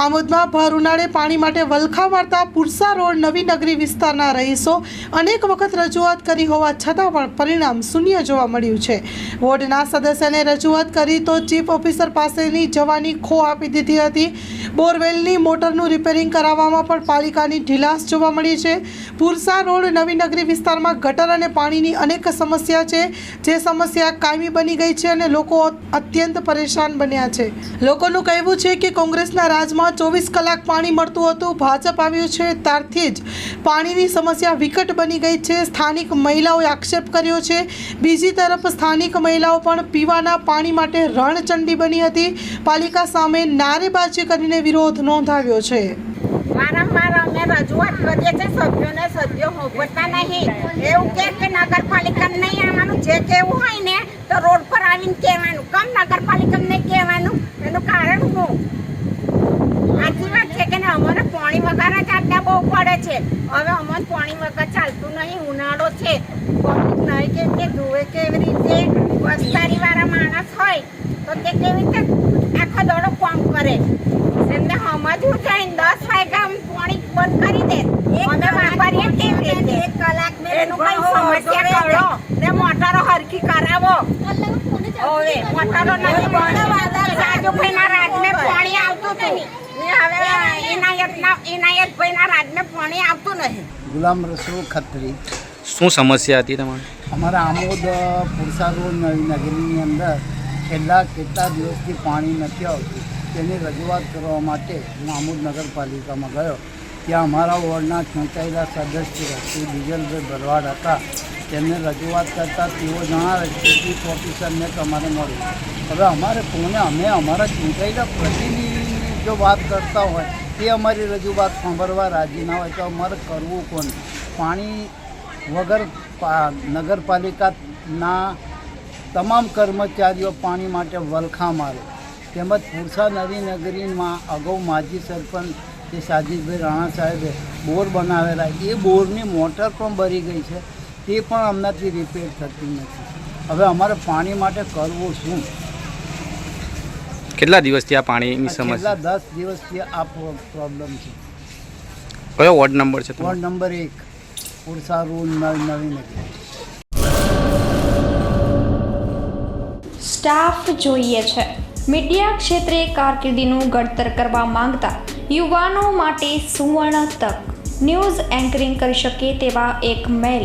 આમોદમાં ભર ઉનાળે પાણી માટે વલખા મારતા પુરસા રોડ નવી નગરી વિસ્તારના રહીશો અનેક વખત રજૂઆત કરી હોવા છતાં પણ પરિણામ શૂન્ય જોવા મળ્યું છે. વોર્ડના સદસ્યને રજૂઆત કરી તો ચીફ ઓફિસર પાસેની જવાની ખો આપી દીધી હતી. બોરવેલની મોટરનું રિપેરિંગ કરાવવામાં પણ પાલિકાની ઢીલાસ જોવા મળી છે. પુરસા રોડ નવી નગરી વિસ્તારમાં ગટર અને પાણીની અનેક સમસ્યા છે. જે સમસ્યા કાયમી બની ગઈ છે અને લોકો અત્યંત પરેશાન બન્યા છે. લોકોનું કહેવું છે કે કોંગ્રેસના રાજમાં ચોવીસ કલાક પાણી મળતું હતું. ભાજપ આવ્યું છે ત્યારથી જ પાણીની સમસ્યા વિકટ બની ગઈ છે. સ્થાનિક મહિલાઓએ આક્ષેપ કર્યો છે. બીજી તરફ સ્થાનિક મહિલાઓ પણ પીવાના પાણી માટે રણચંડી બની હતી. પાલિકા સામે નારેબાજી કરીને વિરોધ નોંધાવ્યો છે. વારંવાર અમે રજૂઆત કરીએ છીએ, સભ્યોને સભ્યો નહીં. એવું કે કે નગરપાલિકાને નહીં આવવાનું? જે કેવું હોય ને, તો રોડ પર આવીને કહેવાનું. કમ નગરપાલિકા નહીં કહેવાનું એનું કારણ શું સાચી વાત છે કે ને અમારે પાણી વગર જ આટલા બહુ પડે છે. હવે અમને પાણી વગર ચાલતું નહીં ઉનાળો છે. પબ્લિક નહીં કે કે ધોવે કેવી રીતે વસ્તારીવાળા માણસ હોય તો તે કેવી રીતે આખો દોડો પંપ કરે. એમને સમજવું જોઈએ દસ વાગ્યા પાણી બંધ કરી દે. અમે વાપરીએ કેવી રીતે? એક કલાક એનું કઈ સમસ્યા કરો. ને મોટરો હરખી કરાવો. હવે મોટરો નથી બંધ રાજુભાઈના રાજને પાણી આવતું હતું ને હવે ઇનાયતના ઇનાયતભાઈના રાજને પાણી આવતું નહીં. ગુલામ રસુ ખત્રી. શું સમસ્યા હતી તમારી? અમારા આમોદ પુરસા રોડ નવી નગરીની અંદર છેલ્લા કેટલા દિવસથી પાણી નથી આવતું. તેની રજૂઆત કરવા માટે હું આમોદ નગરપાલિકામાં ગયો. ત્યાં અમારા વોર્ડના ચૂંટાયેલા સદસ્ય શ્રી બીજલભાઈ ભરવાડ હતા. તેમને રજૂઆત કરતાં તેઓ જણાવે કે ચીફ ઓફિસરને તમારે મળ્યું હવે અમારે કોને અમે અમારા ચૂંટાયેલા પ્રતિનિધિની જો વાત કરતા હોય તે અમારી રજૂઆત સાંભળવા રાજી ના હોય તો અમારે કરવું કોને પાણી વગર નગરપાલિકાના તમામ કર્મચારીઓ પાણી માટે વલખા મારે. તેમજ પુરસા નવી નગરીમાં અગાઉ માજી સરપંચ જે સાજીદભાઈ રાણા સાહેબે બોર બનાવેલા, એ બોરની મોટર પણ બરી ગઈ છે. તે પણ હમણાંથી રિપેર થતી નથી. હવે અમારે પાણી માટે કરવું શું? કેટલા દિવસથી આ પાણીની છેલ્લા સમસ્યા? દસ દિવસથી આ પ્રોબ્લેમ છે. કયો વોર્ડ નંબર છે વોર્ડ નંબર એક ઉડસા રોડ નવી નવી નગરી સ્ટાફ જોઈએ છે. મીડિયા ક્ષેત્રે કારકિર્દીનું ઘડતર કરવા માંગતા યુવાનો માટે સુવર્ણ તક. ન્યૂઝ એન્કરિંગ કરી શકે તેવા એક મેલ.